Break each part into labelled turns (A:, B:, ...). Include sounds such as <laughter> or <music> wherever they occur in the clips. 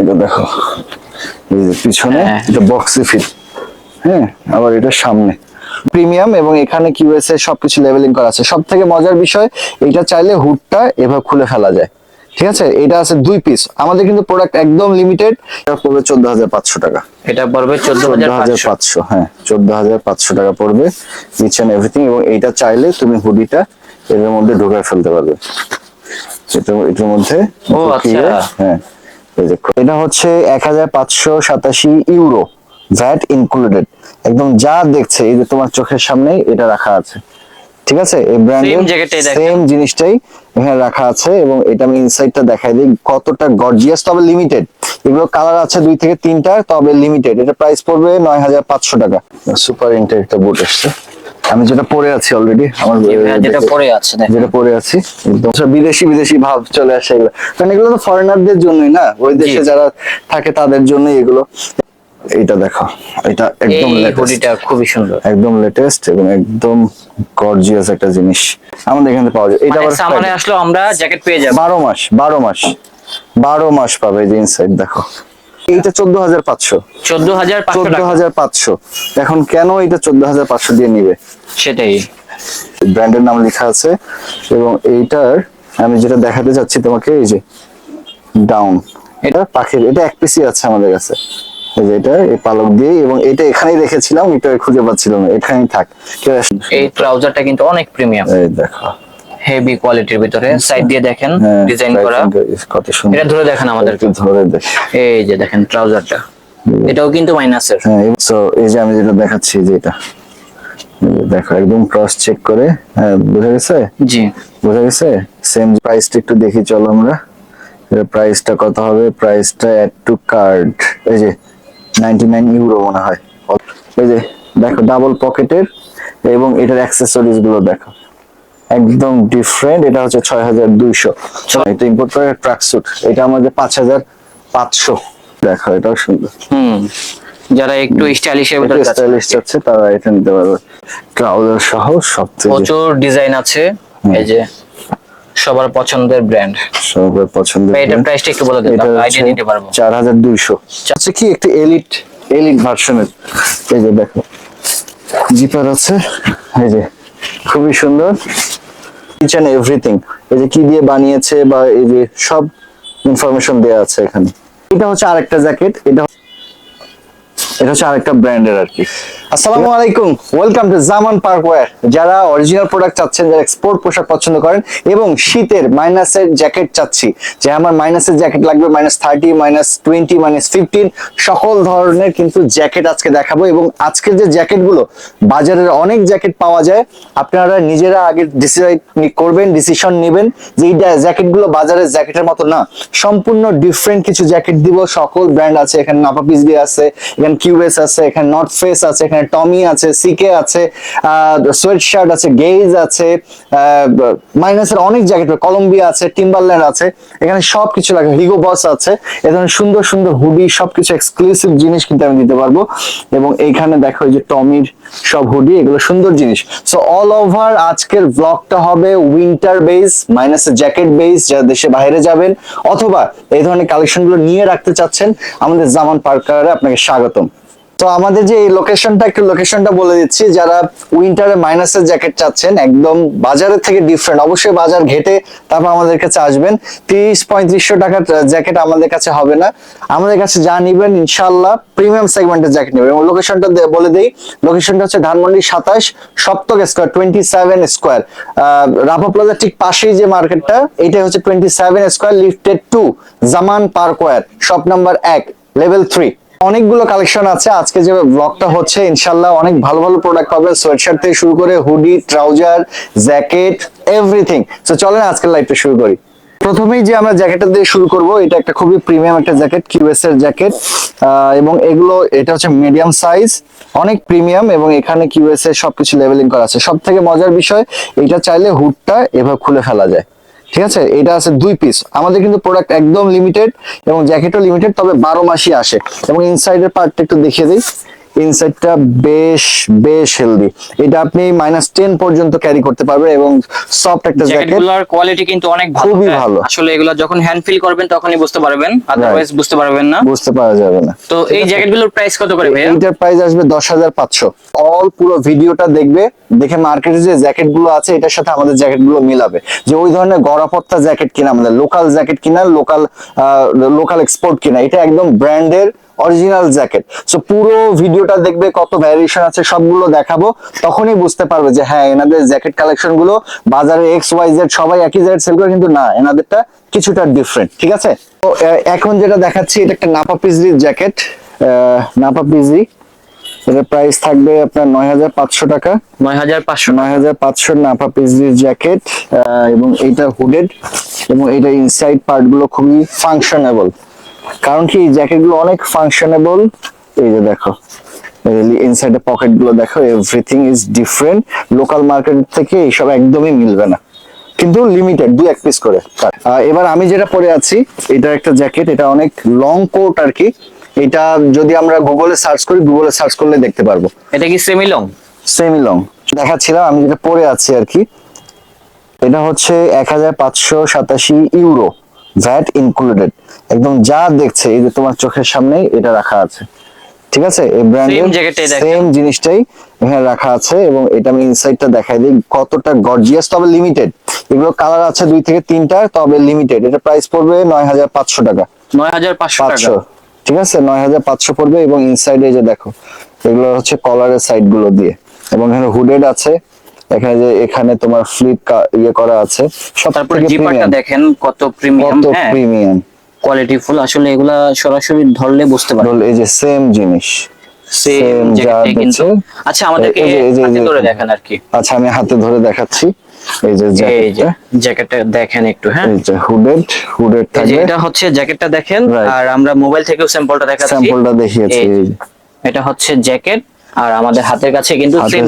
A: এটা দেখো। এই যে পিছনে
B: হ্যাঁ।
A: এটা বক্সে ফিট হ্যাঁ আবার এটা সামনে। প্রিমিয়াম এবং এখানে কি হয়েছে? সবকিছু লেভেলিং করা আছে। সব থেকে মজার বিষয় এটা চাইলে হুডটা এভাবে খুলে ফেলা যায়। ঠিক আছে? এটা আছে দুই পিস আমাদের কিন্তু প্রোডাক্ট একদম লিমিটেড এটা পড়বে চোদ্দ হাজার পাঁচশো টাকা।
B: এটা পড়বে চোদ্দ হাজার পাঁচশো।
A: হ্যাঁ চোদ্দ হাজার পাঁচশো টাকা পড়বে। ইচ অ্যান্ড এভরিথিং এবং এইটা চাইলে তুমি হুডিটা এর মধ্যে ঢোকায় ফেলতে পারবে। এটা এটার মধ্যে
B: আচ্ছা।
A: হ্যাঁ। এই যে এটা হচ্ছে এক হাজার পাঁচশো সাতাশি ইউরো ভ্যাট ইনক্লুডেড একদম যা দেখছে এই যে তোমার চোখের সামনে এটা রাখা আছে। ঠিক আছে? এই ব্র্যান্ডের সেম জিনিসটাই এখানে রাখা আছে এবং এটা আমি ইনসাইডটা দেখাই দিই কতটা গর্জিয়াস তবে লিমিটেড এগুলো কালার আছে দুই থেকে তিনটা তবে লিমিটেড এটা প্রাইস পড়বে নয় হাজার পাঁচশো টাকা। সুপার ইন্টের একটা বুট এসছে। আমি যেটা পরে আছি অলরেডি আমার
B: যেটা পরে আছে
A: যেটা পরে আছি একদম। বিদেশি বিদেশি ভাব চলে আসে এগুলো। কারণ এগুলো তো ফরেনারদের জন্যই না? ওই দেশে যারা থাকে তাদের জন্যই এগুলো। এইটা দেখো এটা একদম।
B: হুডিটা খুবই সুন্দর।
A: একদম লেটেস্ট এবং একদম গর্জিয়াস একটা জিনিস। আমাদের এখানে পাওয়া যায়। এটা
B: মানে
A: আবার
B: সামনে আসলো আমরা জ্যাকেট পেয়ে যাব।
A: বারো মাস বারো মাস বারো মাস পাবে যে ইনসাইড দেখো। চোদ্দ হাজার পাঁচশো।
B: চোদ্দ হাজার
A: চোদ্দ হাজার পাঁচশো। এখন কেন এটা চোদ্দ হাজার পাঁচশো দিয়ে নিবে?
B: সেটাই।
A: ব্র্যান্ডের নাম লেখা আছে এবং এইটার আমি যেটা দেখাতে চাচ্ছি তোমাকে এই যে ডাউন এটা পাখির এটা এক পিসি আছে আমাদের কাছে। এই যে এটা এই পালক দিয়ে এবং এটা এখানেই রেখেছিলাম এটা খুঁজে পাচ্ছিলাম না। এখানেই থাক।
B: এই ট্রাউজারটা কিন্তু অনেক প্রিমিয়াম
A: এই দেখো।
B: হেভি কোয়ালিটির ভিতরে। সাইড দিয়ে দেখেন
A: হ্যাঁ
B: ডিজাইন করা।
A: কত সুন্দর।
B: এটা ধরে দেখেন আমাদের
A: ধরে দেখ।
B: এই যে দেখেন ট্রাউজারটা এটাও কিন্তু মাইনাসের
A: হ্যাঁ সো এই যে আমি যেটা দেখাচ্ছি যে এটা। দেখো একদম ক্রস চেক করে। হ্যাঁ বুঝা গেছে?
B: জি।
A: বোঝা গেছে? সেম প্রাইসটা একটু দেখি চলো আমরা। এর প্রাইসটা কত হবে? প্রাইসটা অ্যাড টু কার্ড এই যে 99 ইউরো মনে হয়। এই যে দেখো ডাবল পকেটের এবং এটার অ্যাক্সেসরিজগুলো দেখো। একদম ডিফারেন্ট এটা হচ্ছে ছয় হাজার দুইশো এটা ইম্পোর্ট করে ট্রাক স্যুট এটা আমাদের পাঁচ হাজার পাঁচশো। দেখো এটাও সুন্দর।
B: হুম যারা একটু যাচ্ছে,
A: স্টাইলিশ চাচ্ছে তারা এটা নিতে পারবে। ট্রাউজার সহ সব
B: প্রচুর ডিজাইন আছে এই যে সবার পছন্দের ব্র্যান্ড
A: সবার পছন্দের
B: এটা প্রাইসটা একটু বলে দিন আইডিয়া নিতে পারব।
A: চার হাজার দুইশো। আচ্ছা কি একটু এলিট এলিট ভার্সনের এই যে দেখো। জিপার আছে এই যে। খুবই সুন্দর। ইচ অ্যান্ড এভরিথিং এই যে কি দিয়ে বানিয়েছে বা এই যে সব ইনফরমেশন দেওয়া আছে এখানে। এটা হচ্ছে আরেকটা জ্যাকেট এটা এটা হচ্ছে আরেকটা ব্র্যান্ডের আর কি। আসসালামু আলাইকুম। ওয়েলকাম টু জামান পার্কওয়্যার যারা অরিজিনাল প্রোডাক্ট চাচ্ছেন, যারা এক্সপোর্ট পোশাক পছন্দ করেন এবং শীতের মাইনাসের জ্যাকেট চাচ্ছি, যে আমার মাইনাসের জ্যাকেট লাগবে minus thirty minus twenty minus fifteen সকল ধরনের কিন্তু জ্যাকেট আজকে দেখাবো এবং আজকের যে জ্যাকেটগুলো বাজারের অনেক জ্যাকেট পাওয়া যায়। আপনারা নিজেরা আগে ডিসাইড করবেন ডিসিশন নেবেন যে এই জ্যাকেটগুলো বাজারের জ্যাকেটের মতো না। সম্পূর্ণ ডিফারেন্ট কিছু জ্যাকেট দিব। সকল ব্র্যান্ড আছে, এখানে নাপাপিস বি আছে, এখানে কিউএস আছে, এখানে নর্থ ফেস আছে, এখানে টমি আছে সিকে আছে সোয়েট শার্ট আছে গেইজ আছে মাইনাসের অনেক জ্যাকেট কলম্বিয়া আছে টিম্বারল্যান্ড আছে, এখানে সব কিছু লাগে হিগো বস আছে, এ ধরনের সুন্দর সুন্দর হুডি সবকিছু এক্সক্লুসিভ জিনিস কিন্তু আমি দিতে পারব। এবং এইখানে দেখো এই যে টমির সব হুডি এগুলো সুন্দর জিনিস। সো অল ওভার আজকের ব্লগটা হবে উইন্টার বেস মাইনাসের জ্যাকেট বেস যারা দেশে বাইরে যাবেন, অথবা এই ধরনের কালেকশনগুলো নিয়ে রাখতে চাচ্ছেন, আমাদের জামান পার্কারে আপনাকে স্বাগতম। তো আমাদের যে এই লোকেশনটা একটু লোকেশনটা বলে দিচ্ছি। যারা উইন্টারে মাইনাসের জ্যাকেট চাচ্ছেন, একদম বাজারের থেকে ডিফারেন্ট অবশ্যই বাজার ঘেটে তারপর আমাদের কাছে আসবেন। তিরিশ পঁয়ত্রিশশো টাকার জ্যাকেট আমাদের কাছে হবে না। আমাদের কাছে যা নিবেন ইনশাল্লাহ প্রিমিয়াম সেগমেন্টের জ্যাকেট নেবেন। এবং লোকেশনটা বলে দিই লোকেশনটা হচ্ছে ধানমন্ডি সাতাশ, Saptak square twenty seven square Rafa প্লাজার ঠিক পাশেই যে মার্কেটটা এটাই হচ্ছে twenty seven square lifted to Zaman পার্কওয়ার shop number এক লেভেল থ্রি অনেকগুলো কালেকশন আছে। আজকে যে ব্লগটা হচ্ছে ইনশাল্লাহ অনেক ভালো ভালো প্রোডাক্ট পাবেন। সোয়েটশার্ট থেকে শুরু করে হুডি ট্রাউজার জ্যাকেট এভরিথিং তো চলেন আজকের লাইভটা শুরু করি। প্রথমেই যে আমরা জ্যাকেটটা দিয়ে শুরু করব, এটা একটা খুবই প্রিমিয়াম একটা জ্যাকেট কিউএস এর জ্যাকেট এবং এগুলো, এটা হচ্ছে মিডিয়াম সাইজ অনেক প্রিমিয়াম এবং এখানে কিউএস এর সবকিছু লেভেলিং করা আছে। সব থেকে মজার বিষয়, এটা চাইলে হুডটা এভাবে খুলে ফেলা যায়। ঠিক আছে? এটা আছে দুই পিস আমাদের কিন্তু প্রোডাক্ট একদম লিমিটেড এবং জ্যাকেটও লিমিটেড তবে বারো মাসই আসে। এবং ইনসাইডের পার্টটা একটু দেখিয়ে দিই। ইনসাইডটা বেশ বেশ হেলদি এটা আপনি মাইনাস টেন পর্যন্ত ক্যারি করতে পারবেন এবং সফট একটা
B: জ্যাকেট কোয়ালিটি কিন্তু অনেক ভালো।
A: খুবই
B: হ্যাঁ।
A: ভালো।
B: আসলে এগুলো যখন হ্যান্ড ফিল করবেন তখনই বুঝতে পারবেন আদারওয়াইজ বুঝতে পারবেন না।
A: বুঝতে পারা যাবে না।
B: তো এই জ্যাকেটগুলোর প্রাইস কত করে ভাইয়া?
A: এইটার প্রাইস আসবে দশ হাজার পাঁচশো। অল পুরো ভিডিওটা দেখবে দেখে মার্কেটে যে জ্যাকেটগুলো আছে এটার সাথে আমাদের জ্যাকেটগুলো মিলাবে। যে ওই ধরনের গড়াপত্তা জ্যাকেট কিনা আমাদের লোকাল জ্যাকেট কিনা লোকাল লোকাল এক্সপোর্ট কিনা এটা একদম ব্র্যান্ডের অরিজিনাল জ্যাকেট সো পুরো ভিডিওটা দেখবে কত ভ্যারিয়েশন আছে সবগুলো দেখাবো তখনই বুঝতে পারবে যে হ্যাঁ এনাদের জ্যাকেট কালেকশনগুলো বাজারে এক্স ওয়াই জেড সবাই একই জ্যাকেট সেল করে কিন্তু না এনাদেরটা কিছুটা ডিফারেন্ট ঠিক আছে? তো এখন যেটা দেখাচ্ছি এটা একটা নাপা পিজরির জ্যাকেট নাপা পিজরি এটার প্রাইস থাকবে আপনার নয় হাজার পাঁচশো টাকা।
B: নয় হাজার পাঁচশো
A: নয় হাজার পাঁচশো নাপা পিজরির জ্যাকেট এবং এটা হুডেড এবং এটা ইনসাইড পার্টগুলো খুবই ফাংশনেবল কারণ কি এই জ্যাকেটগুলো অনেক ফাংশনেবল এই যে দেখো ইনসাইডের পকেটগুলো দেখো everything is different local market থেকে এইসব একদমই মিলবে না। কিন্তু লিমিটেড দু এক পিস করে। এবার আমি যেটা পরে আছি এটা একটা জ্যাকেট এটা অনেক লং কোট আর কি। এটা যদি আমরা গুগলে সার্চ করি গুগলে সার্চ করলে দেখতে পারব।
B: এটা কি সেমি লং
A: সেমি লং দেখাচ্ছিলাম আমি যেটা পরে আছি আর কি। এটা হচ্ছে এক হাজার পাঁচশো সাতাশি ইউরো ভ্যাট ইনক্লুডেড একদম যা দেখছে এই যে তোমার চোখের সামনেই এটা রাখা আছে। ঠিক আছে? এই ব্র্যান্ডের সেম জিনিসটাই এখানে রাখা আছে এবং এটা আমি ইনসাইডটা দেখাই দিই কতটা গর্জিয়াস তবে লিমিটেড এগুলো কালার আছে দুই থেকে তিনটা তবে লিমিটেড এটা প্রাইস পড়বে নয় হাজার পাঁচশো টাকা।
B: নয় হাজার পাঁচশো টাকা।
A: ঠিক আছে? নয় হাজার পাঁচশো পড়বে এবং ইনসাইডে যে দেখো এগুলো হচ্ছে কলারের সাইডগুলো দিয়ে। এবং এখানে হুডেড আছে। এখানে যে এখানে তোমার ফ্লিপ ইয়ে করা আছে। সব
B: তারপর জিপারটা দেখেন কত প্রিমিয়াম
A: কত
B: হ্যাঁ।
A: প্রিমিয়াম
B: কোয়ালিটি ফুল আসলে এগুলা সরাসরি ধরলে বুঝতে পারবেন।
A: এই যে সেম জিনিস।
B: সেম কিন্তু আচ্ছা আমাদেরকে হাতে ধরে দেখেন আর কি।
A: আচ্ছা আমি হাতে ধরে দেখাচ্ছি। এই যে জ্যাকেটটা
B: জ্যাকেটটা দেখেন একটু হ্যাঁ।
A: এই যে হুডেড হুডেড
B: যে এটা হচ্ছে জ্যাকেটটা দেখেন আর আমরা মোবাইল থেকেও স্যাম্পলটা দেখাচ্ছি।
A: স্যাম্পলটা দেখিয়েছি।
B: এটা হচ্ছে জ্যাকেট আর আমাদের হাতের কাছে কিন্তু সেম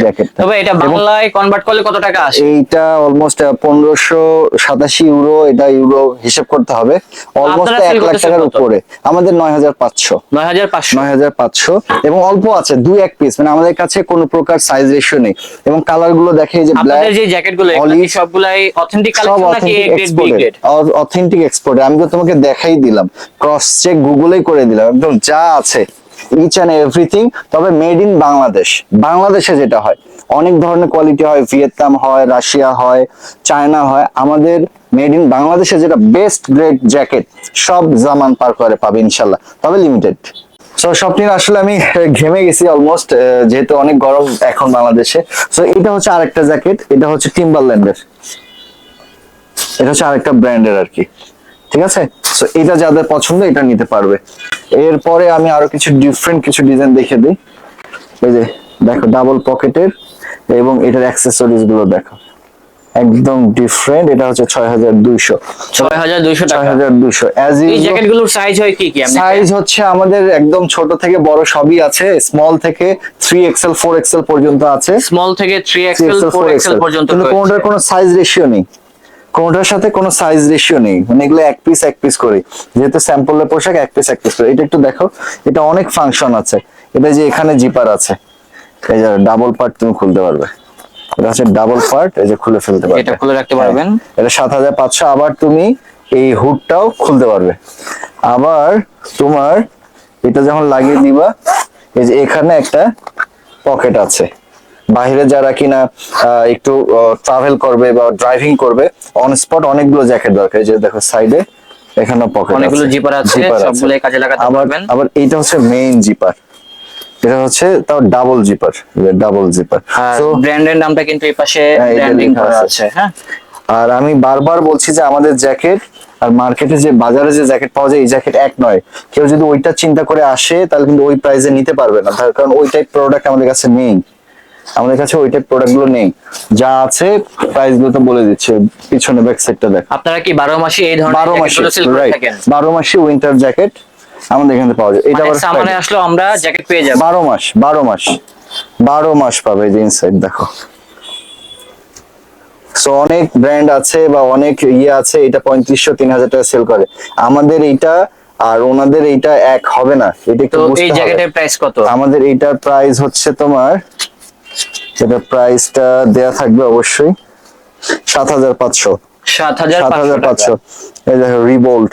B: জ্যাকেট তবে এটা বাংলায় কনভার্ট করলে কত টাকা আসে?
A: এইটা অলমোস্ট পনেরোশো সাতাশি ইউরো এটা ইউরো হিসাব করতে হবে। অলমোস্ট
B: আপনারা
A: এক
B: sell
A: লাখ টাকার উপরে। আমাদের নয় হাজার পাঁচশো।
B: নয় হাজার পাঁচশো।
A: নয় হাজার পাঁচশো। এবং অল্প আছে দুই এক পিস মানে আমাদের কাছে কোনো প্রকার সাইজ রেশিও নেই। এবং কালারগুলো দেখে এই যে ব্ল্যাক
B: আপনাদের যে জ্যাকেটগুলো
A: olive,
B: সবগুলাই অথেন্টিক কালেকশন নাকি A grade, B
A: authentic export আমি তো তোমাকে দেখাই দিলাম। ক্রস চেক গুগলেই করে দিলাম। একদম যা আছে। ইচ অ্যান্ড এভরিথিং তবে মেড ইন বাংলাদেশ বাংলাদেশে যেটা হয়, অনেক ধরনের কোয়ালিটি হয় ভিয়েতনাম হয় রাশিয়া হয় চায়না হয়। আমাদের মেড ইন বাংলাদেশে যেটা বেস্ট গ্রেড জ্যাকেট সব জামান পার করে পাবে ইনশাল্লাহ, তবে লিমিটেড সো স্বপ্নিল, আসলে আমি ঘেমে গেছি অলমোস্ট যেহেতু অনেক গরম এখন বাংলাদেশে। সো এটা হচ্ছে আরেকটা জ্যাকেট এটা হচ্ছে টিম্বারল্যান্ডের এটা হচ্ছে আরেকটা ব্র্যান্ডের আর কি। ঠিক আছে? সো এটা যাদের পছন্দ এটা নিতে পারবে। এরপরে আমি আরও কিছু ডিফারেন্ট কিছু ডিজাইন দেখে দিই। এই যে দেখো ডাবল পকেটের এবং এটার অ্যাক্সেসরিজগুলো দেখো। একদম ডিফারেন্ট এটা হচ্ছে ছয় হাজার দুইশো।
B: ছয় হাজার দুইশো
A: ছয়
B: টাকা
A: হাজার দুইশো। অ্যাজ
B: এই জ্যাকেটগুলোর সাইজ হয় কি কি?
A: সাইজ হচ্ছে আমাদের একদম ছোট থেকে বড় সবই আছে। স্মল থেকে থ্রি এক্সেল ফোর এক্সেল পর্যন্ত আছে।
B: স্মল থেকে three
A: three
B: XL
A: XL
B: four
A: four
B: XL
A: XL
B: পর্যন্ত
A: কিন্তু। কোনোটার কোনো সাইজ রেশিও নেই। কোনোটার সাথে কোনো সাইজ রেশিও নেই। মানে এগুলো এক পিস এক পিস করে যেহেতু স্যাম্পলের পোশাক এক পিস এক পিস করে। এটা একটু দেখো এটা অনেক ফাংশন আছে। এটা যে এখানে জিপার আছে। এই যে ডাবল পার্ট তুমি খুলতে পারবে। এটা হচ্ছে ডাবল পার্ট এই যে খুলে ফেলতে পারবে।
B: এটা খুলে রাখতে
A: হ্যাঁ,
B: পারবেন।
A: এটা সাত হাজার পাঁচশো। আবার তুমি এই হুডটাও খুলতে পারবে। আবার তোমার এটা যখন লাগিয়ে দিবা এই যে এখানে একটা পকেট আছে। বাইরে যারা কিনা একটু ট্রাভেল করবে বা ড্রাইভিং করবে অন স্পট অনেকগুলো জ্যাকেট দরকার। যে দেখো সাইডে এখানে পকেট
B: অনেকগুলো জিপার আছে, সবগুলোই কাজে লাগাতে পারবেন।
A: আবার এইটা হচ্ছে মেইন জিপার এটা হচ্ছে তাও ডাবল জিপার ডাবল জিপার তো
B: ব্র্যান্ডের নামটা কিন্তু এই পাশে ব্র্যান্ডিং করা
A: আছে।
B: হ্যাঁ।
A: আর আমি বারবার বলছি যে আমাদের জ্যাকেট আর মার্কেটে যে বাজারে যে জ্যাকেট পাওয়া যায় এই জ্যাকেট এক নয়। কেউ যদি ওইটা চিন্তা করে আসে তাহলে কিন্তু ওই প্রাইসে নিতে পারবে না। তার কারণ ওই টাইপ প্রোডাক্ট আমাদের কাছে নেই আমাদের কাছে ওই টাইপ প্রোডাক্টগুলো নেই। যা আছে প্রাইসগুলো তো বলে দিচ্ছে পিছনে ব্যাক সাইডটা দেখ।
B: আপনারা কি বারো মাসে এই ধরনের
A: বারো মাসে রাইট
B: থাকেন?
A: বারো মাসে উইন্টার জ্যাকেট আমাদের এখানে পাওয়া যায়। এটা
B: মানে
A: আবার
B: সামারে আসলেও আমরা জ্যাকেট পেয়ে যাব।
A: বারো মাস বারো মাস বারো মাস পাবে যে ইনসাইড দেখো। সো অনেক ব্র্যান্ড আছে বা অনেক ইয়ে আছে এটা পঁয়ত্রিশশো তিন হাজার টাকা সেল করে। আমাদের এইটা আর ওনাদের এইটা এক হবে না এটা একটু
B: এই জ্যাকেটের প্রাইস কত?
A: আমাদের এইটার প্রাইস হচ্ছে তোমার এটা প্রাইসটা দেয়া থাকবে অবশ্যই সাত হাজার পাঁচশো।
B: সাত হাজার পাঁচশো
A: রিবোল্ট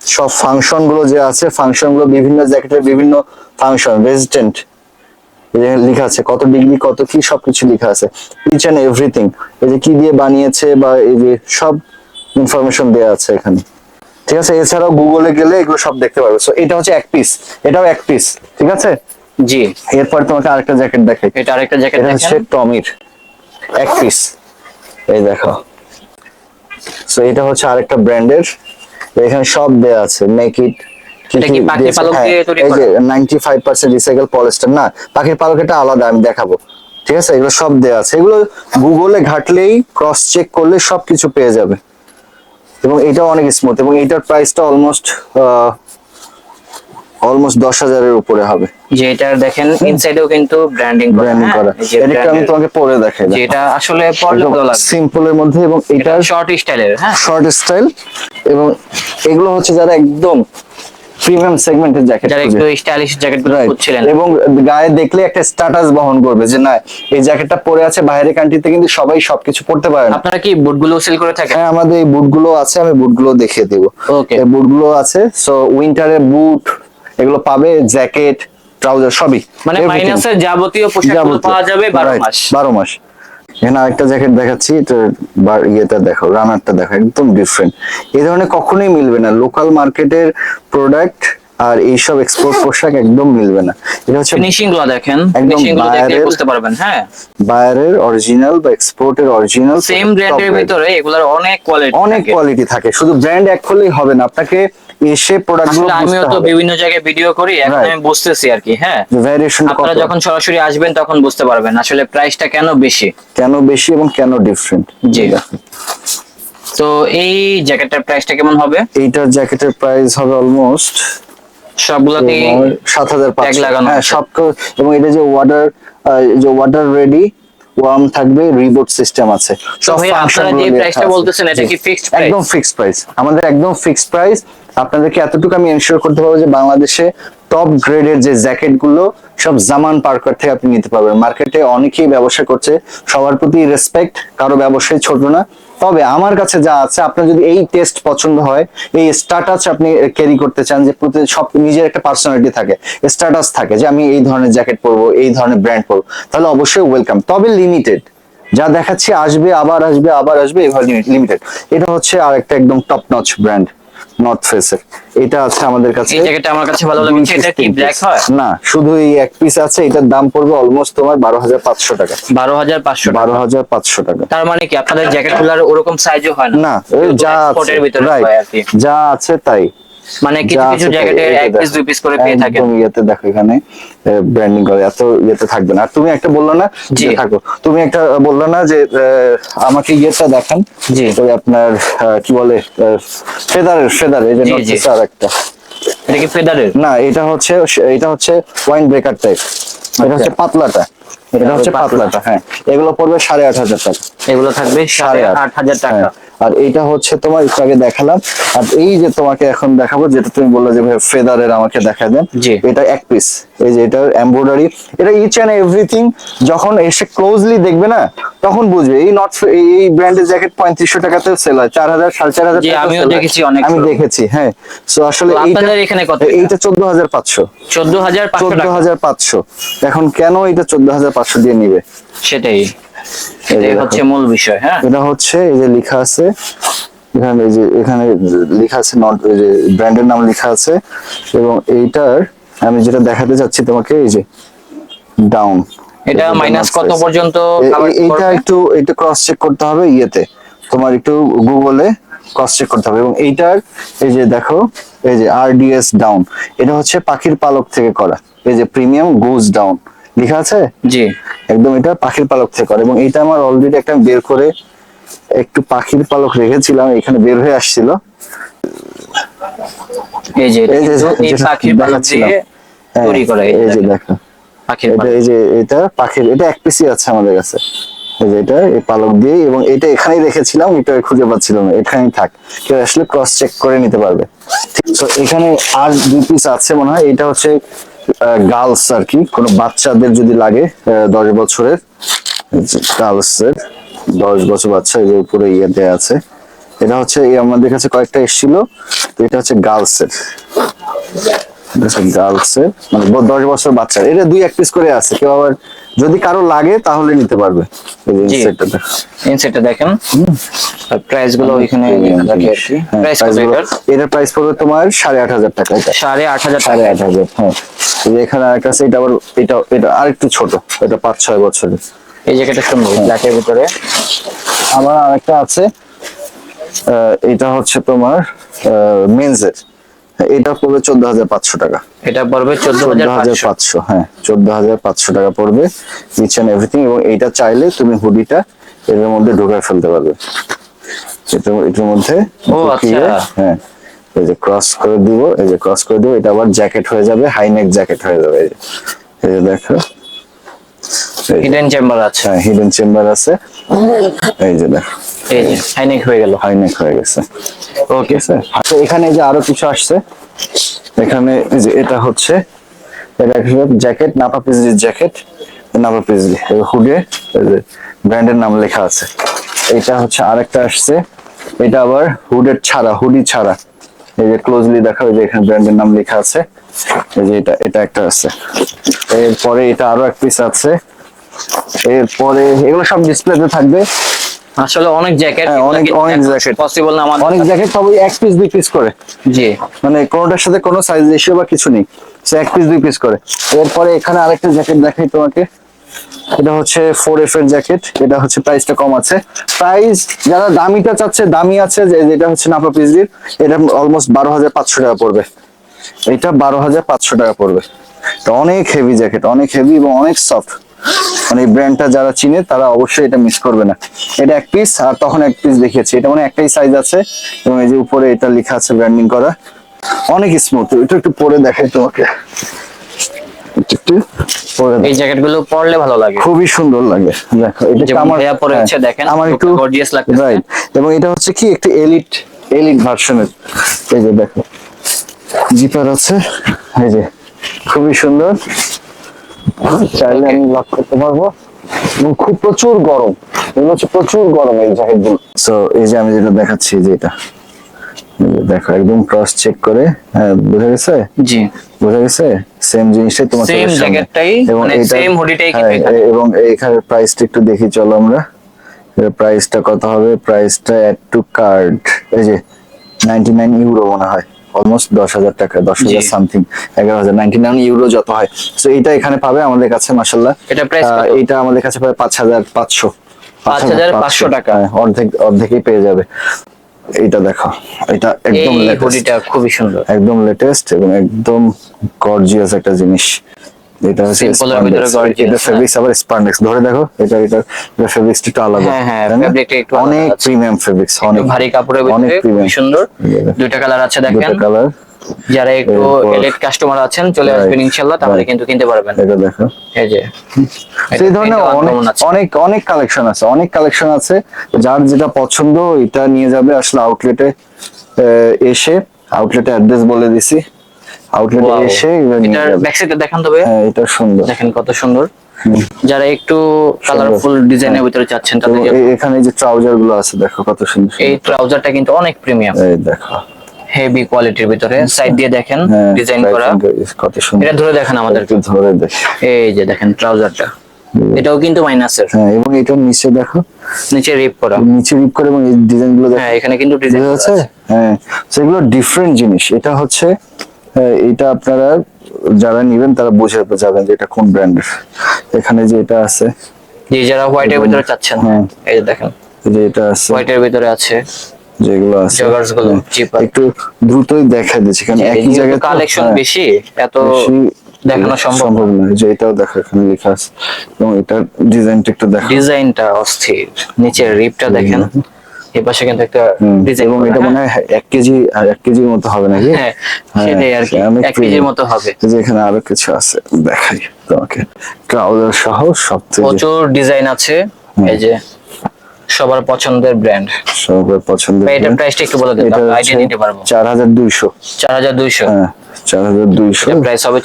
A: সব ফাংশনগুলো যে আছে ফাংশনগুলো বিভিন্ন জ্যাকেটের বিভিন্ন ফাংশন রেজিস্ট্যান্ট লেখা আছে, কত ডিগ্রি কত কি, সবকিছু লেখা আছে। ইচ এন্ড এভরিথিং এই যে কি দিয়ে বানিয়েছে বা এই যে সব ইনফরমেশন দেওয়া আছে এখানে। ঠিক আছে? এছাড়াও গুগলে গেলে এগুলো সব দেখতে পারবে। সো এটা হচ্ছে এক পিস এটাও এক পিস ঠিক আছে?
B: জি।
A: এরপর তোমাকে আরেকটা জ্যাকেট দেখাই।
B: এটা আরেকটা জ্যাকেট
A: এটা হচ্ছে টমির এক পিস এই দেখো। সো এটা হচ্ছে আরেকটা ব্র্যান্ডের। এখানে সব দেয়া আছে। নেকিড
B: এটা কি পাখির পালক দিয়ে তৈরি
A: হ্যাঁ, রিসাইকেল পলিস্টার না পাখির পালক এটা আলাদা আমি দেখাবো। ঠিক আছে? এগুলো সব দেয়া আছে। এগুলো গুগলে ঘাটলেই ক্রস চেক করলে সবকিছু পেয়ে যাবে। এবং এটাও অনেক স্মুথ এবং এটার প্রাইসটা অলমোস্ট অলমোস্ট দশ হাজারের উপরে হবে।
B: যে এটার দেখেন ইনসাইডেও কিন্তু ব্র্যান্ডিং
A: ব্র্যান্ডিং করা। এটা আমি তোমাকে পরে দেখাই দেখো।
B: যেটা আসলে
A: সিম্পলের মধ্যে এবং
B: এটা শর্ট স্টাইলের হ্যাঁ।
A: শর্ট স্টাইল এবং এগুলো হচ্ছে যারা একদম প্রিমিয়াম সেগমেন্টের জ্যাকেট
B: যারা একটু স্টাইলিশ জ্যাকেট খুঁজছিলেন।
A: এবং গায়ে দেখলে একটা স্ট্যাটাস বহন করবে যে না এই জ্যাকেটটা পরে আছে বাইরের কান্ট্রিতে কিন্তু সবাই সবকিছু পড়তে পারে না।
B: আপনারা কি বুটগুলো সেল করে থাকেন?
A: হ্যাঁ আমাদের এই বুটগুলো আছে আমি বুটগুলো দেখিয়ে দেবো. এই বুটগুলো আছে সো উইন্টারের বুট এগুলো পাবে জ্যাকেট ট্রাউজার সবই।
B: মানে মাইনাসের যাবতীয় পোশাক
A: যাবতীয়।
B: পাওয়া যাবে বারো
A: Right,
B: মাস।
A: বারো মাস। এখানে আরেকটা জ্যাকেট দেখাচ্ছি এটা বার- ইয়েটা দেখো রানারটা দেখো একদম ডিফারেন্ট এই ধরনের কখনোই মিলবে না। লোকাল মার্কেটের প্রোডাক্ট আর এইসব এক্সপোর্ট পোশাক একদম মিলবে না। এটা হচ্ছে
B: ফিনিশিংগুলো দেখেন ফিনিশিংগুলো
A: বাইরের-
B: বুঝতে পারবেন হ্যাঁ।
A: বায়ারের অরিজিনাল বা এক্সপোর্টের অরিজিনাল
B: সেম ব্র্যান্ডের ভিতরে এগুলার অনেক কোয়ালিটি
A: অনেক কোয়ালিটি থাকে। শুধু ব্র্যান্ড এক করলেই হবে না। আপনাকে এসে
B: প্রোডাক্টগুলো আমিও তো বিভিন্ন জায়গায় ভিডিও করি এখন আমি বুঝতেছি আর কি হ্যাঁ?
A: ভ্যারিয়েশন কত
B: আপনারা যখন সরাসরি আসবেন তখন বুঝতে পারবেন আসলে প্রাইসটা কেন বেশি।
A: কেন বেশি এবং কেন ডিফারেন্ট
B: জি। তো এই জ্যাকেটটার প্রাইসটা কেমন হবে?
A: এইটার জ্যাকেটের প্রাইস হবে অলমোস্ট
B: সবগুলোতে
A: সাত হাজার
B: Tag লাগানো
A: হ্যাঁ সব এবং এটা যে ওয়াটার যে ওয়াটার রেডি ওয়ার্ম থাকবে রিবোট সিস্টেম আছে।
B: ভাই আপনারা যে প্রাইসটা বলতেছেন এটা কি ফিক্সড প্রাইস
A: একদম ফিক্সড প্রাইস আমাদের একদম ফিক্সড প্রাইস আপনাদেরকে এতটুকু আমি এনশিওর করতে পারব যে বাংলাদেশে টপ গ্রেডের যে জ্যাকেটগুলো সব জামান পার্কার থেকে আপনি নিতে পারবেন। মার্কেটে অনেকেই ব্যবসা করছে। সবার প্রতি রেসপেক্ট কারও ব্যবসায় ছোট না। তবে আমার কাছে যা আছে, আপনার যদি এই টেস্ট পছন্দ হয়, এই স্ট্যাটাস আপনি ক্যারি করতে চান যে প্রতি সব নিজের একটা পার্সোনালিটি থাকে স্ট্যাটাস থাকে যে আমি এই ধরনের জ্যাকেট পরবো, এই ধরনের ব্র্যান্ড পরবো, তাহলে অবশ্যই ওয়েলকাম তবে লিমিটেড যা দেখাচ্ছি আসবে, আবার আসবে আবার আসবে, এভাবে লিমিটেড এটা হচ্ছে আর একটা একদম টপ নচ ব্র্যান্ড নর্থ ফেসের এটা আছে আমাদের কাছে।
B: এই জ্যাকেটটা আমার কাছে ভালো লেগেছে। এটা কি ব্ল্যাক হয়?
A: না শুধু এই এক পিস আছে এটার দাম পড়বে অলমোস্ট তোমার বারো হাজার পাঁচশো টাকা।
B: বারো হাজার পাঁচশো
A: বারো হাজার পাঁচশো টাকা।
B: তার মানে কি? আপনাদের জ্যাকেটগুলোর ওরকম সাইজও হয় না?
A: না যা আছে
B: export ভিতরে আর কি।
A: যা আছে তাই।
B: মানে কিছু কিছু জ্যাকেটে এক পিস দুই পিস করে পেয়ে থাকেন।
A: একদম ইয়েতে দেখো এখানে ব্র্যান্ডিং করে এত ইয়েতে থাকবে না। আর তুমি একটা বলল না যে থাকো তুমি একটা বলল না যে আমাকে ইয়েটা দেখান।
B: জি।
A: ওই আপনার কি বলে ফেদারের ফেদার এই যে আর একটা।
B: এটা কি ফেদারের
A: না এটা হচ্ছে এটা হচ্ছে ওয়াইন ব্রেকার টাইপ এটা হচ্ছে পাতলাটা। এটা হচ্ছে
B: পাতলা।
A: পাতলাটা হ্যাঁ এগুলো পড়বে সাড়ে আট হাজার টাকা।
B: এগুলো থাকবে সাড়ে আট হাজার টাকা।
A: হ্যাঁ। আর এইটা হচ্ছে তোমার একটু আগে দেখালাম। আর এই যে তোমাকে এখন দেখাবো যেটা তুমি বললে যে ফেদারের আমাকে দেখা দেন এটা এক পিস এই যে এটা এমব্রয়ডারি এটা ইচ এন্ড এভরিথিং যখন এসে ক্লোজলি দেখবে না তখন বুঝবে। এই নট এই ব্র্যান্ডের জ্যাকেট পঁয়ত্রিশশো টাকাতে সেল হয়। চার হাজার সাড়ে চার হাজার
B: আমিও দেখেছি অনেক
A: আমি দেখেছি হ্যাঁ। সো আসলে
B: আপনাদের এখানে কত এটা?
A: এইটা চোদ্দ হাজার পাঁচশো।
B: চোদ্দ হাজার
A: চোদ্দ হাজার পাঁচশো। এখন কেন এটা চোদ্দ হাজার পাঁচশো দিয়ে নিবে।
B: সেটাই। এটাই হচ্ছে মূল বিষয় হ্যাঁ?
A: এটা হচ্ছে এই যে লেখা আছে এখানে যে এখানে লেখা আছে নট যে ব্র্যান্ডের নাম লেখা আছে এবং এইটার আমি যেটা দেখাতে চাচ্ছি তোমাকে এই যে ডাউন
B: এটা মাইনাস কত পর্যন্ত
A: এইটা একটু এটা ক্রস চেক করতে হবে ইয়েতে। তোমার একটু গুগলে ক্রস চেক করতে হবে। এবং এইটার এই যে দেখো এই যে আরডিএস ডাউন এটা হচ্ছে পাখির পালক থেকে করা। এই যে প্রিমিয়াম গোজ ডাউন লেখা আছে?
B: জি।
A: একদম এটা পাখির পালক থেকে করে। এবং এটা আমার অলরেডি একটা বের করে একটু পাখির পালক রেখেছিলাম এখানে বের হয়ে আসছিল।
B: এই যে
A: এই
B: পাখির পালক দিয়ে
A: হ্যাঁ,
B: তৈরি করা এই
A: যে দেখো।
B: পাখির
A: এটা এই যে এটা পাখির এটা এক পিসি আছে আমাদের কাছে। এই যে এটা এই পালক দিয়ে এবং এটা এখানেই রেখেছিলাম এটা খুঁজে পাচ্ছিলাম না। এখানেই থাক। কেউ আসলে ক্রস চেক করে নিতে পারবে। তো এখানে আর দুই পিস আছে মনে হয়। এটা হচ্ছে গার্লস আর কি, কোনো বাচ্চাদের যদি লাগে দশ বছরের গার্লস এর, দশ বছর বাচ্চা এর উপরে ইয়ে দেয়া আছে। এটা হচ্ছে আমাদের কাছে কয়েকটা এসেছিল, তো এটা হচ্ছে গার্লস এর। গার্লস এর মানে দশ বছর বাচ্চা এটা দুই এক পিস করে আছে, কেউ আবার যদি কারও লাগে তাহলে নিতে পারবে। ইনসেটটা।
B: দেখেন। প্রাইসগুলো এখানে
A: হ্যাঁ,
B: প্রাইস এটার?
A: পড়বে তোমার সাড়ে আট হাজার টাকা
B: সাড়ে আট হাজার
A: সাড়ে
B: টাকা।
A: আট হাজার হ্যাঁ। এখানে আরেকটা আছে এটা আবার এটা এটা আরেকটু ছোট। এটা পাঁচ ছয় বছরের।
B: এই জ্যাকেটটা সুন্দর ব্ল্যাকের ভিতরে।
A: আমার আরেকটা আছে এটা হচ্ছে তোমার মেন্সের এটা পড়বে চোদ্দ হাজার পাঁচশো টাকা।
B: এটা পড়বে চোদ্দ হাজার পাঁচশো।
A: হ্যাঁ চোদ্দ হাজার পাঁচশো টাকা পড়বে ইচ অ্যান্ড এভরিথিং এবং এইটা চাইলে তুমি হুডিটা এর মধ্যে ঢোকায় ফেলতে পারবে। এটা এটার মধ্যে
B: ও, আচ্ছা।
A: হ্যাঁ এই যে ক্রস করে দিব এই যে ক্রস করে দিব এটা আবার জ্যাকেট হয়ে যাবে হাই নেক জ্যাকেট হয়ে যাবে। এই যে এই যে দেখো
B: হিডেন চেম্বার আছে।
A: হ্যাঁ হিডেন চেম্বার আছে। এই যে দেখো।
B: এই হয়ে গেল।
A: হাইনেক হয়ে গেছে।
B: ওকে
A: তো এখানে যে আরও কিছু আসছে, এখানে এটা হচ্ছে, এটা জ্যাকেট নাপা পিসলির জ্যাকেট নাপা পিসলি হুডে ব্র্যান্ডের নাম লেখা আছে। এটা হচ্ছে আরেকটা আসছে। এটা আবার হুডের ছাড়া হুডি ছাড়া। এই যে ক্লোজলি দেখা যে এখানে ব্র্যান্ডের নাম লেখা আছে। এই যে এটা এটা একটা আছে। এরপরে এটা আরও এক পিস আছে। এরপরে এগুলো সব ডিসপ্লেতে থাকবে।
B: আসলে অনেক জ্যাকেট
A: হ্যাঁ, অনেক- অনেক jacket।
B: পসিবল না আমাদের
A: অনেক জ্যাকেট সবই এক পিস দুই পিস করে।
B: জি।
A: মানে কোনোটার সাথে কোনো সাইজ রেশিও বা কিছু নেই। সে এক পিস দুই পিস করে। এরপরে এখানে আরেকটা জ্যাকেট দেখাই তোমাকে। এটা হচ্ছে ফোর এফ এর জ্যাকেট। এটা হচ্ছে প্রাইসটা কম আছে। প্রাইস যারা দামিটা চাচ্ছে দামি আছে যে যেটা হচ্ছে নাপা পিসডির এটা অলমোস্ট বারো হাজার পাঁচশো টাকা পড়বে। এটা বারো হাজার পাঁচশো টাকা পড়বে। এটা অনেক হেভি জ্যাকেট অনেক হেভি এবং অনেক সফট মানে এই ব্র্যান্ডটা যারা চিনে তারা অবশ্যই এটা মিস করবে না। এটা এক পিস আর তখন এক পিস দেখিয়েছি। এটা মানে একটাই সাইজ আছে এবং এই যে উপরে এটা লেখা আছে ব্র্যান্ডিং করা। অনেক স্মুথ এটা একটু পরে দেখাই তোমাকে। একটু একটু পরে
B: এই জ্যাকেট পরলে ভালো লাগে।
A: খুবই সুন্দর লাগে। দেখো এটা আমার
B: পরে হচ্ছে দেখেন,
A: আমার একটু
B: খুব gorgeous লাগতেছে।
A: রাইট এবং এটা হচ্ছে কি একটু এলিট এলিট ভার্সনের এই যে দেখো জিপার আছে। এই যে খুবই সুন্দর। চাইলে আমি লক করতে পারব। এবং খুব প্রচুর গরম। এগুলো হচ্ছে প্রচুর গরম এই জ্যাকেটগুলো সো এই যে আমি যেটা দেখাচ্ছি যে এটা। দেখো একদম ক্রস চেক করে হ্যাঁ বোঝা গেছে?
B: জি।
A: বোঝা গেছে? সেম জিনিসটাই তোমার সামনে।
B: জ্যাকেটটাই,
A: এবং
B: মানে same hoodie-টাই কিন্তু
A: হ্যাঁ,
B: এখানে।
A: এবং এইখানে প্রাইসটা একটু দেখি চলো আমরা। প্রাইসটা কত হবে? প্রাইসটা অ্যাড টু কার্ড এই যে নাইনটি নাইন ইউরো মনে হয়। অলমোস্ট দশ হাজার টাকা দশ হাজার সামথিং এগারো হাজার নাইনটি নাইন ইউরো যত হয়। তো এইটা এখানে পাবে আমাদের কাছে মাসাল্লাহ
B: এটা price
A: এইটা আমাদের কাছে পাবে পাঁচ হাজার পাঁচশো।
B: 5,500 টাকা।
A: হ্যাঁ, অর্ধেক অর্ধেকই পেয়ে যাবে। এইটা দেখো এটা একদম
B: লেটেস্ট খুবই সুন্দর।
A: একদম লেটেস্ট এবং একদম গর্জিয়াস একটা জিনিস। এটা
B: ভিতরে
A: spandex। এটা
B: হ্যাঁ।
A: ফেব্রিক্স আবার স্পান্ডেক্স ধরে দেখো এটা এটা ফেব্রিক্সটা একটু আলাদা।
B: হ্যাঁ, হ্যাঁ, একটু
A: অনেক প্রিমিয়াম ফেব্রিক্স অনেক
B: ভারী কাপড়ের ভিতরে খুবই সুন্দর। দুইটা কালার আছে দেখেন।
A: দুটো কালার
B: যারা একটু এলেট কাস্টমার আছেন চলে আসবেন ইনশাআল্লাহ তাহলে কিন্তু কিনতে পারবেন।
A: এটা দেখো।
B: এই যে।
A: সেই ধরনের অনেক অনেক অনেক কালেকশন আছে অনেক কালেকশন আছে। যার যেটা পছন্দ এটা নিয়ে যাবে আসলে আউটলেটে এসে আউটলেটে অ্যাড্রেস বলে দিছি। আউটলেটে এসে নিয়ে
B: ব্যাক সাইডটা দেখান তবে
A: হ্যাঁ এটা সুন্দর।
B: দেখেন কত সুন্দর। যারা একটু কালারফুল ডিজাইনের ভিতরে চাচ্ছেন তাদের
A: এখানে যে ট্রাউজারগুলো আছে দেখো কত সুন্দর
B: এই ট্রাউজারটা কিন্তু অনেক প্রিমিয়াম
A: এই দেখো।
B: হেভি কোয়ালিটির ভিতরে। সাইড দিয়ে দেখেন
A: হ্যাঁ,
B: ডিজাইন করা।
A: কত সুন্দর।
B: এটা ধরে দেখেন আমাদের।
A: একটু ধরে দেখ।
B: এই যে দেখেন ট্রাউজারটা এটাও কিন্তু মাইনাসের
A: হ্যাঁ এবং এটার নিচে দেখো।
B: নিচে রিপ করা।
A: নিচে রিপ করে এবং এই ডিজাইনগুলো দেখো।
B: হ্যাঁ এখানে কিন্তু ডিজাইন
A: যাচ্ছে হ্যাঁ সেগুলো ডিফারেন্ট জিনিস। এটা হচ্ছে এটা আপনারা যারা নেবেন তারা বুঝে যাবেন যে এটা কোন ব্র্যান্ডের। এখানে যে এটা আছে
B: যে যারা হোয়াইটের ভিতরে চাচ্ছেন
A: হ্যাঁ।
B: এই যে দেখেন।
A: যে এটা আছে।
B: হোয়াইটের ভিতরে আছে।
A: যেগুলো আছে।
B: গুলো,
A: হ্যাঁ, একটু দ্রুতই দেখা দিচ্ছে কারণ একই জায়গায়
B: কালেকশন
A: হ্যাঁ,
B: বেশি এত দেখানো সম্ভব
A: নয় যে এটাও দেখো এখানে লেখা আছে। এবং এটার ডিজাইনটা একটু দেখো
B: ডিজাইনটা অস্থির। নিচের রিপটা দেখেন। এই পাশে কিন্তু একটা ডিজাইন
A: এবং এটা মনে হয় এক কেজি আর এক কেজির মতো হবে নাকি?
B: হ্যাঁ
A: হ্যাঁ,
B: সেটাই আর কি
A: অনেক
B: এক কেজির মতো হবে।
A: যে এখানে আরও কিছু আছে দেখাই তোমাকে। ট্রাউজার সহ সব থেকে
B: প্রচুর ডিজাইন আছে এই যে সবার পছন্দের ব্র্যান্ড
A: সবার পছন্দের
B: এটা। প্রাইসটা একটু বলে দিন আইডিয়া নিতে পারব।
A: চার হাজার দুইশো।
B: চার হাজার দুইশো।
A: হ্যাঁ
B: প্রাইস হবে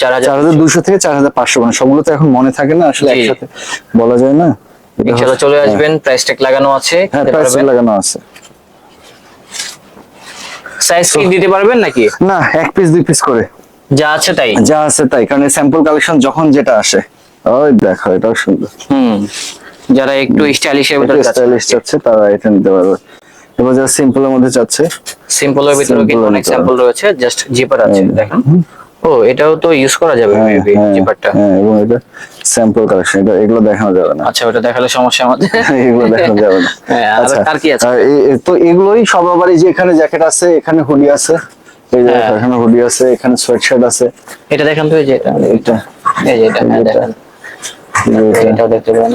A: থেকে চার হাজার পাঁচশো মানে সবগুলো তো এখন মনে থাকে না আসলে। একসাথে বলা যায় না। হচ্ছে-
B: চলে আসবেন প্রাইস ট্যাগ লাগানো আছে
A: হ্যাঁ প্রাইস
B: পারবেন।
A: লাগানো আছে।
B: সাইজ কি দিতে পারবেন নাকি?
A: না এক পিস দুই পিস করে।
B: যা আছে তাই?
A: যা আছে তাই কারণ স্যাম্পল কালেকশন যখন যেটা আসে ওই দেখো এটাও সুন্দর।
B: হুম যারা একটু স্টাইলিশের ভিতরে
A: স্টাইলিশ চাচ্ছে তারা এটা নিতে পারবে। এবার যারা সিম্পলের মধ্যে চাচ্ছে
B: সিম্পলের ভিতরে কিন্তু অনেক স্যাম্পল রয়েছে জাস্ট জিপার আছে
A: হ্যাঁ।
B: দেখেন। ও এটাও তো ইউজ করা যাবে
A: হ্যাঁ,
B: মেবি
A: হ্যাঁ,
B: জিপারটা
A: হ্যাঁ এবং এটা স্যাম্পল কালেকশন এটা এগুলো দেখানো যাবে না।
B: আচ্ছা ওটা দেখালে সমস্যা আমাদের। <laughs>
A: এগুলো দেখানো যাবে না। আচ্ছা,
B: আর কি আছে?
A: তো এগুলোই সব আবার এই যে এখানে জ্যাকেট আছে এখানে হুডি আছে এই যে। এখানে হুডি আছে এখানে সোয়েটশার্ট আছে।
B: এটা দেখান তো এই যে এটা। এই যে এটা
A: এটা।
B: দেখেন।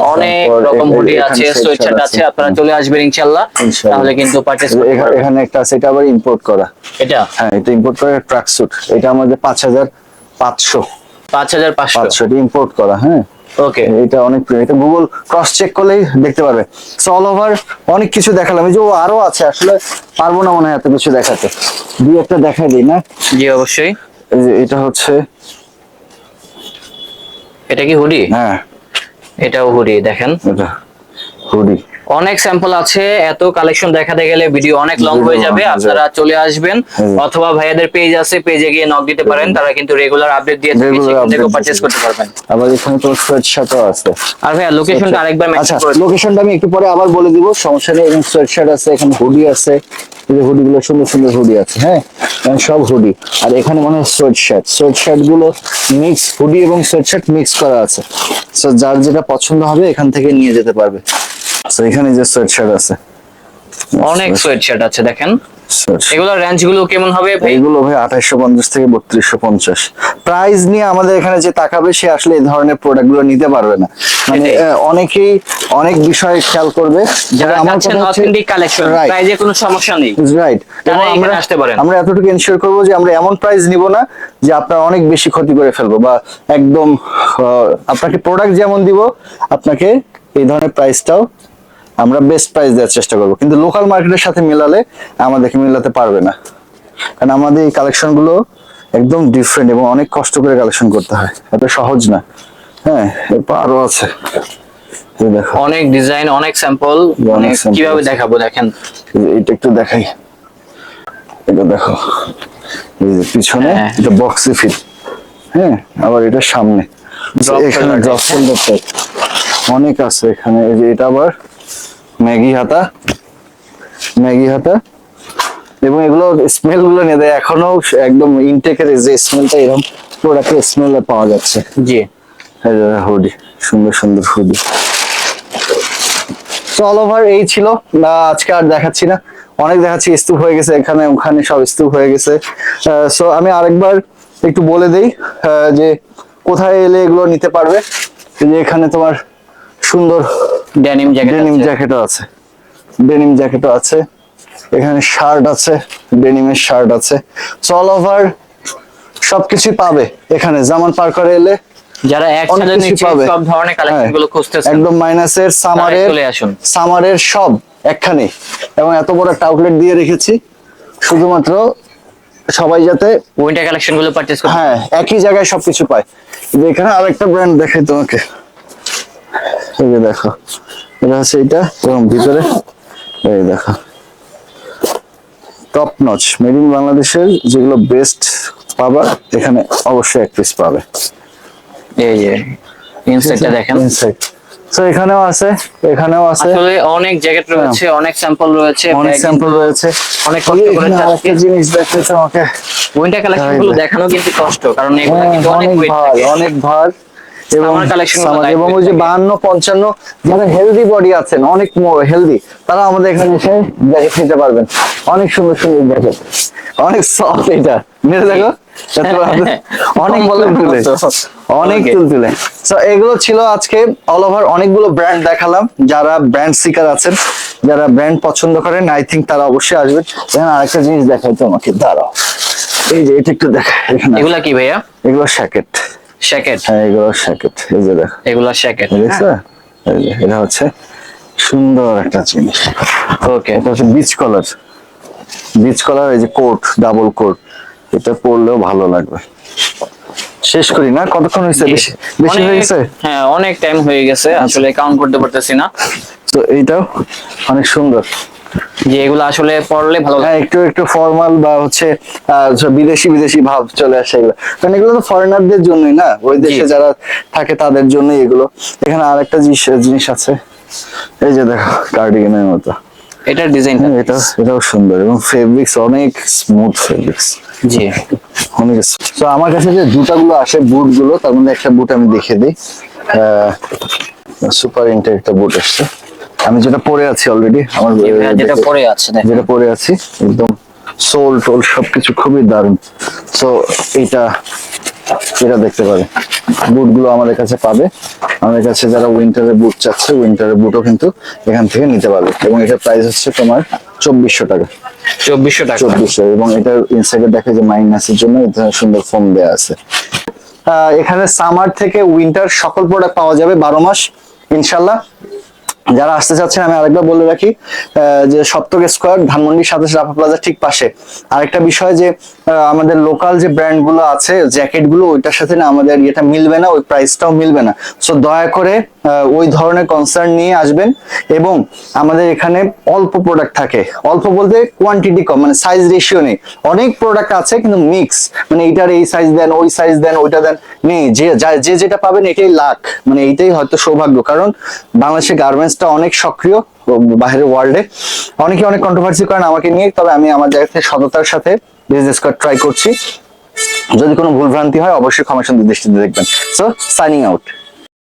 B: অনেক রকম
A: এখানে-
B: হুডি আছে
A: sweatshirt
B: আছে।
A: আছে।
B: আপনারা চলে আসবেন ইনশাআল্লাহ।
A: ইনশাআল্লাহ।
B: তাহলে কিন্তু পারচেজ
A: এই যে এখা- এখানে একটা আছে এটা আবার ইম্পোর্ট করা।
B: এটা?
A: হ্যাঁ এটা ইম্পোর্ট করা ট্রাক স্যুট এটা আমাদের এটা ইম্পোর্ট হ্যাঁ।
B: ওকে
A: এটা অনেক প্রিয়। এটা গুগল ক্রস চেক করলেই দেখতে পারবে। অল ওভার অনেক কিছু দেখালাম। এই যে ও আরও আছে আসলে পারব না মনে হয় এত কিছু দেখাতে। দুই একটা দেখাই দিই না?
B: জি অবশ্যই।
A: এটা হচ্ছে
B: এটা কি হুডি
A: হ্যাঁ।
B: এটাও হুডি দেখেন।
A: এটা হুডি
B: অনেক স্যাম্পল আছে এত কালেকশন দেখাতে গেলে ভিডিও অনেক লং হয়ে যাবে আপনারা চলে আসবেন। অথবা ভাইয়াদের পেজ আছে পেজে গিয়ে নক দিতে পারেন তারা কিন্তু রেগুলার আপডেট দিয়ে থাকে সেখান থেকে। পারচেজ করতে পারবেন।
A: আবার এখানে তো সোয়েট শার্টও আছে।
B: আর ভাইয়া লোকেশনটা আরেকবার মেনশন করে
A: লোকেশনটা আমি একটু পরে আবার বলে দিব সমস্যা নেই এবং সোয়েট শার্ট আছে এখানে হুডি আছে এই হুডি গুলো সুন্দর সুন্দর হুডি আছে হ্যাঁ? এখানে সব হুডি আর এখানে মনে হয় সোয়েট শার্ট সোয়েট শার্টগুলো মিক্স হুডি এবং সোয়েট শার্ট মিক্স করা আছে। সো যার যেটা পছন্দ হবে এখান থেকে নিয়ে যেতে পারবে। সো এখানে যে সোয়েট শার্ট আছে।
B: অনেক সোয়েট শার্ট আছে দেখেন। এগুলোর রেঞ্জগুলো কেমন হবে
A: এইগুলো ভাই আঠাইশো পঞ্চাশ থেকে বত্রিশশো পঞ্চাশ। প্রাইস নিয়ে আমাদের এখানে যে তাকাবে সে আসলে এই ধরনের প্রোডাক্টগুলো নিতে পারবে না। মানে অনেকেই অনেক বিষয় খেয়াল করবে।
B: যারা
A: আমার
B: অথেন্টিক কালেকশন প্রাইজে কোনো সমস্যা নেই।
A: রাইট
B: তারা এখানে আসতে পারেন।
A: আমরা এতটুকু এনশিওর করব যে আমরা এমন প্রাইস নিব না যে আপনার অনেক বেশি ক্ষতি করে ফেলব বা একদম আপনাকে প্রোডাক্ট যেমন দিব আপনাকে এই ধরনের প্রাইসটাও আমরা বেস্ট প্রাইস দেওয়ার চেষ্টা করব। কিন্তু লোকাল মার্কেটের সাথে মেলালে আমাদেরকে মেলাতে পারবে না। কারণ আমাদের এই কালেকশনগুলো একদম ডিফারেন্ট এবং অনেক কষ্ট করে কালেকশন করতে হয়। এত সহজ না। হ্যাঁ এরপর আরও আছে।
B: অনেক ডিজাইন অনেক স্যাম্পল কীভাবে
A: আছে।
B: দেখাবো দেখেন?
A: একটু দেখাই। এটা দেখো। এই যে পিছনে
B: হ্যাঁ।
A: এটা বক্সে ফিট হ্যাঁ আবার এটা সামনে। এখানে ড্রপ অনেক আছে এখানে। এই যে এটা আবার ম্যাগি হাতা ম্যাগি হাতা। এবং এগুলো স্মেলগুলো নিয়ে দেয়। এখনও একদম ইনটেকের যে স্মেলটা এরকম প্রোডাক্টের স্মেল পাওয়া যাচ্ছে।
B: জি।
A: হুডি সুন্দর সুন্দর হুডি তো অল ওভার এই ছিল। না আজকে আর দেখাচ্ছি না। অনেক দেখাচ্ছি স্তূপ হয়ে গেছে এখানে ওখানে সব স্তূপ হয়ে গেছে। সো আমি আরেকবার একটু বলে দেই যে কোথায় এলে এগুলো নিতে পারবে? যে এখানে তোমার সুন্দর
B: ডেনিম জ্যাকেট
A: ডেনিম জ্যাকেটও আছে। ডেনিম জ্যাকেটও আছে। এখানে শার্ট আছে ডেনিমের শার্ট আছে। সো অল ওভার সবকিছুই পাবে এখানে। জামান পার করে এলে
B: যারা একসাথে নিচ্ছে। সব ধরনের কালেকশন
A: হ্যাঁ,
B: গুলো খুঁজতেছেন।
A: একদম মাইনাসের সামারের
B: চলে আসুন।
A: সামারের সব একখানে। এবং এত বড় একটা আউটলেট দিয়ে রেখেছি। শুধুমাত্র সবাই যাতে
B: উইন্টার কালেকশনগুলো পারচেজ করতে
A: হ্যাঁ একই জায়গায় সবকিছু পায়। এখানে আরেকটা ব্র্যান্ড দেখাই তোমাকে। এই যে দেখো। এটা হচ্ছে এটা এবং ভিতরে এই দেখো। টপ নচ মেড ইন বাংলাদেশের যেগুলো বেস্ট পাবা এখানে অবশ্যই এক পিস পাবে।
B: এই যে ইনসাইডটা দেখেন।
A: ইনসাইড তো এখানেও আছে এখানেও আছে।
B: আসলে অনেক জ্যাকেট রয়েছে অনেক স্যাম্পল রয়েছে
A: অনেক স্যাম্পল রয়েছে।
B: অনেক কষ্ট করে
A: এখানে জিনিস দেখাচ্ছে আমাকে।
B: উইন্টার কালেকশনগুলো দেখানো কিন্তু কষ্ট কারণ এগুলো
A: হ্যাঁ,
B: কিন্তু অনেক
A: অনেক ভার অনেক ভার। এবং এবং ওই যে বাহান্ন পঞ্চান্ন যারা হেলদি বডি আছেন অনেক হেলদি তারা আমাদের এখানে এসে জ্যাকেট নিতে পারবেন। অনেক সুন্দর সুন্দর জ্যাকেট অনেক সফট এটা। মেরে দেখো? <laughs> অনেক বলে তুলে। অনেক তুল তুলে। তো এগুলো ছিল আজকে অল ওভার অনেকগুলো ব্র্যান্ড দেখালাম। যারা ব্র্যান্ড সিকার আছেন যারা ব্র্যান্ড পছন্দ করেন আই থিঙ্ক তারা অবশ্যই আসবেন। এখানে আরেকটা জিনিস দেখাই তোমাকে। দাঁড়াও। এই যে এটা একটু দেখা
B: এগুলা কি ভাইয়া?
A: এগুলো শ্যাকেট
B: শ্যাকেট
A: হ্যাঁ এগুলো শ্যাকেট এই যে দেখো।
B: এগুলা শ্যাকেট
A: দেখছ? এটা হচ্ছে সুন্দর একটা জিনিস।
B: ওকে
A: এটা হচ্ছে বিচ কলার বিচ কলার এই যে কোট ডাবল কোট এটা পরলেও ভালো লাগবে। শেষ করি না? কতক্ষণ হয়েছে? বেশি বেশি হয়ে গেছে?
B: হ্যাঁ অনেক টাইম হয়ে গেছে। আসলে কাউন্ট করতে পারতেছি না।
A: তো এইটাও অনেক সুন্দর।
B: যে এগুলো আসলে পড়লে ভালো
A: হ্যাঁ একটু একটু ফর্মাল বা হচ্ছে বিদেশি বিদেশি ভাব চলে আসে এগুলো। কারণ এগুলো তো ফরেনারদের জন্যই না? ওই দেশে যারা থাকে তাদের জন্যই এগুলো। এখানে আরেকটা জিনিস জিনিস আছে। এই যে দেখো কার্ডিগানের মতো।
B: এটার ডিজাইনটা
A: হ্যাঁ, এটা এটাও সুন্দর এবং ফেব্রিক্স অনেক স্মুথ ফেব্রিক্স
B: জি।
A: অনেক তো আমার কাছে যে জুতাগুলো আসে বুটগুলো তার মধ্যে একটা বুট আমি দেখিয়ে দিই। সুপার ইন্টের একটা বুট আসছে আমি যেটা পরে আছি অলরেডি আমার
B: যেটা পরে আছে
A: যেটা পরে আছি একদম সোল টোল সবকিছু খুবই দারুণ। তো এটা এটা দেখতে পারে বুটগুলো আমাদের কাছে পাবে। আমাদের কাছে যারা উইন্টারের বুট চাচ্ছে উইন্টারের বুটও কিন্তু এখান থেকে নিতে পারবে। এবং এটার প্রাইস হচ্ছে তোমার চব্বিশশো টাকা।
B: চব্বিশশো টাকা।
A: চব্বিশশো এবং এটার ইনসাইডে দেখে যে মাইনাসের জন্য সুন্দর ফোম দেওয়া আছে। আহ, এখানে সামার থেকে উইন্টার সকল প্রোডাক্ট পাওয়া যাবে বারো মাস ইনশাল্লাহ। যারা আসতে চাচ্ছেন, আমি আরেকবার বলে রাখি যে সপ্তক স্কোয়ার, ধানমন্ডি সাতাশ রাফা প্লাজার ঠিক পাশে। আরেকটা বিষয় যে আমাদের লোকাল যে ব্র্যান্ডগুলো আছে জ্যাকেটগুলো ওইটার সাথে না আমাদের এটা মিলবে না, ওই প্রাইসটাও মিলবে না। সো দয়া করে ওই ধরনের কনসার্ন নিয়ে আসবেন এবং আমাদের এখানে অল্প প্রোডাক্ট থাকে। অল্প বলতে কোয়ান্টিটি কম মানে সাইজ রেশিও নেই। অনেক প্রোডাক্ট আছে, কিন্তু মিক্স মানে এইটার এই সাইজ দেন, ওই সাইজ দেন, ওইটা দেন নেই। যে যা- যেটা পাবেন, এটাই লাখ। মানে এইটাই হয়তো সৌভাগ্য, কারণ বাংলাদেশের গার্মেন্টসটা অনেক সক্রিয় বাইরের ওয়ার্ল্ডে অনেকে অনেক কন্ট্রোভার্সি করেন আমাকে নিয়ে, তবে আমি আমার জায়গা থেকে সততার সাথে বিজনেস করার ট্রাই করছি। যদি কোনো ভুলভ্রান্তি হয়, অবশ্যই ক্ষমা সুন্দর দৃষ্টিতে দেখবেন। So signing out